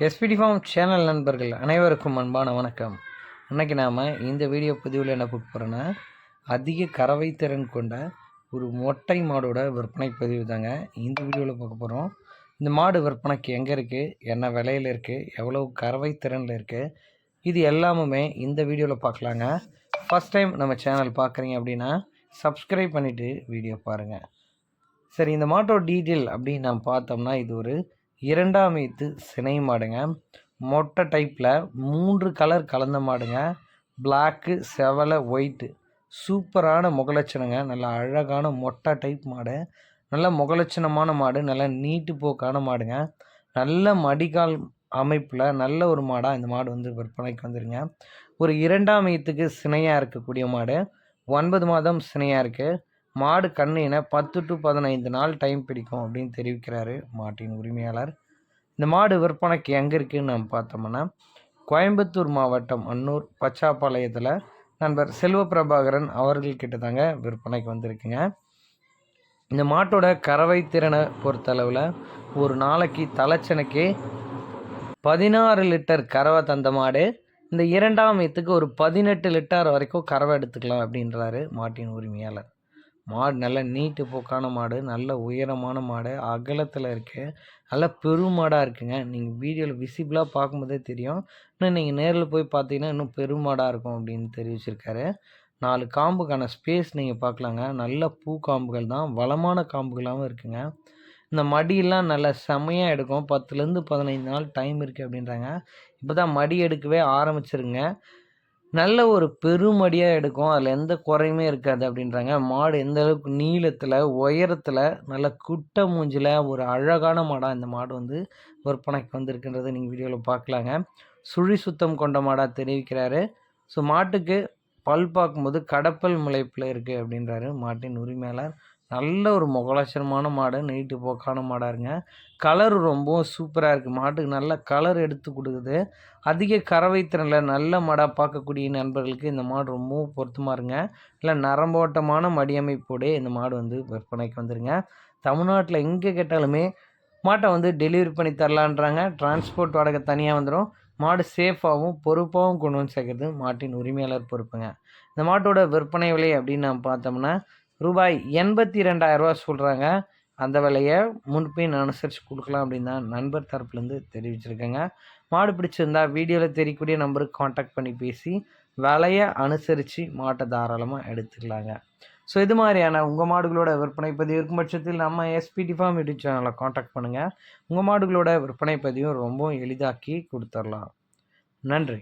SPD form channel நண்பர்கள் அனைவருக்கும் அன்பான வணக்கம். இன்றைக்கி நாம் இந்த வீடியோ பதிவில் என்ன பார்க்க போகிறோன்னா அதிக கறவை திறன் கொண்ட ஒரு மொட்டை மாடோட விற்பனை பதிவு தாங்க இந்த வீடியோவில் பார்க்க போகிறோம் இந்த மாடு விற்பனைக்கு எங்கே இருக்குது என்ன விலையில் இருக்குது எவ்வளோ கறவை திறனில் இருக்குது இது எல்லாமுமே இந்த வீடியோவில் பார்க்கலாங்க. ஃபஸ்ட் டைம் நம்ம சேனல் பார்க்குறீங்க அப்படின்னா சப்ஸ்கிரைப் பண்ணிவிட்டு வீடியோ பாருங்கள் சரி இந்த மாட்டோட டீட்டெயில் அப்படின்னு நம்ம பார்த்தோம்னா இது ஒரு இரண்டாம் ஈத்து சினை மாடுங்க. மொட்டை டைப்பில் மூன்று கலர் கலந்த மாடுங்க. பிளாக்கு செவலை ஒயிட்டு சூப்பரான முகலட்சணங்க. நல்ல அழகான மொட்டை டைப் மாடு. நல்ல முகலட்சணமான மாடு. நல்ல நீட்டு போக்கான மாடுங்க. நல்ல மடிகால் அமைப்பில் நல்ல ஒரு மாடாக இந்த மாடு வந்து விற்பனைக்கு வந்துருங்க. ஒரு இரண்டாம் ஈத்துக்கு சினையாக இருக்கக்கூடிய மாடு. ஒன்பது மாதம் சினையாக இருக்குது மாடு கண்ணின பத்து டு பதினைந்து நாள் டைம் பிடிக்கும் அப்படின்னு தெரிவிக்கிறாரு மாட்டின் உரிமையாளர். இந்த மாடு விற்பனைக்கு எங்கே இருக்குன்னு நம்ம பார்த்தோம்னா கோயம்புத்தூர் மாவட்டம் அன்னூர் பச்சாப்பாளையத்தில் நண்பர் செல்வ பிரபாகரன் அவர்கள்கிட்ட தாங்க விற்பனைக்கு வந்திருக்குங்க. இந்த மாட்டோட கறவை திறனை பொறுத்தளவில் ஒரு நாளைக்கு தலைச்சனுக்கே பதினாறு லிட்டர் கறவை தந்த மாடு இந்த இரண்டாம் வயத்துக்கு ஒரு பதினெட்டு லிட்டர் வரைக்கும் கறவை எடுத்துக்கலாம் அப்படின்றாரு மாட்டின் உரிமையாளர். மாடு நல்ல நீட்டு போக்கான மாடு நல்ல உயரமான மாடு அகலத்தில் இருக்குது நல்ல பெருமாடாக இருக்குங்க. நீங்கள் வீடியோவில் விசிபிளாக பார்க்கும்போதே தெரியும். இன்னும் நீங்கள் நேரில் போய் பார்த்தீங்கன்னா இன்னும் பெருமாடாக இருக்கும் அப்படின்னு தெரிவிச்சிருக்காரு. நாலு காம்புக்கான ஸ்பேஸ் நீங்கள் பார்க்கலாங்க. நல்ல பூ காம்புகள் தான். வளமான காம்புகளாகவும் இருக்குங்க. இந்த மடியெல்லாம் நல்ல செமையாக எடுக்கும். பத்துலேருந்து பதினைந்து நாள் டைம் இருக்குது அப்படின்றாங்க. இப்போ தான் மடி எடுக்கவே ஆரம்பிச்சிருங்க. நல்ல ஒரு பெருமடியாக எடுக்கும். அதில் எந்த குறையுமே இருக்காது அப்படின்றாங்க. மாடு எந்த அளவுக்கு நீளத்தில் உயரத்தில் நல்ல குட்டை மூஞ்சில் ஒரு அழகான மாடாக இந்த மாடு வந்து விற்பனைக்கு வந்திருக்குன்றதை நீங்கள் வீடியோவில் பார்க்கலாங்க சுழி சுத்தம் கொண்ட மாடாக தெரிவிக்கிறாரு. ஸோ மாட்டுக்கு பல் பார்க்கும்போது கடப்பல் முளைப்பில் இருக்குது அப்படின்றாரு மாட்டின் உரிமையாளர். நல்ல ஒரு முகலட்சணமான மாடு நீட்டு போக்கான மாடாக இருங்க கலர் ரொம்பவும் சூப்பராக இருக்குது மாட்டுக்கு நல்ல கலர் எடுத்து கொடுக்குது. அதிக கறவை திறனில் நல்ல மாடாக பார்க்கக்கூடிய நண்பர்களுக்கு இந்த மாடு ரொம்பவும் பொருத்தமாக இருங்க இல்லை நரம்போட்டமான மடியமைப்போடு இந்த மாடு வந்து விற்பனைக்கு வந்துருங்க. தமிழ்நாட்டில் எங்கே கேட்டாலுமே மாட்டை வந்து டெலிவரி பண்ணி தரலான்றாங்க. டிரான்ஸ்போர்ட் வாடகை தனியாக வந்துடும் மாடு சேஃபாகவும் பொறுப்பாகவும் கொண்டு வந்து சேர்க்கறது மாட்டின் உரிமையாளர் பொறுப்புங்க. இந்த மாட்டோட விற்பனை விலை அப்படின்னு நம்ம பார்த்தோம்னா ரூபாய் எண்பத்தி ரெண்டாயிரரூவா சொல்கிறாங்க அந்த விலையை முன்பின் அனுசரித்து கொடுக்கலாம் அப்படின்னு தான் நண்பர் தரப்புலேருந்து தெரிவிச்சிருக்கேங்க. மாடு பிடிச்சிருந்தா வீடியோவில் தெரியக்கூடிய நம்பருக்கு காண்டாக்ட் பண்ணி பேசி விலையை அனுசரித்து மாட்டை தாராளமாக எடுத்துக்கலாங்க. ஸோ இது மாதிரியான உங்கள் மாடுகளோட விற்பனை பதிவு இருக்கும் பட்சத்தில் நம்ம எஸ்பிடி ஃபார்ம் யூடியூப் சேனலில் காண்டாக்ட் பண்ணுங்கள் உங்கள் மாடுகளோட விற்பனை பதிவும் ரொம்பவும் எளிதாக்கி கொடுத்துர்லாம். நன்றி.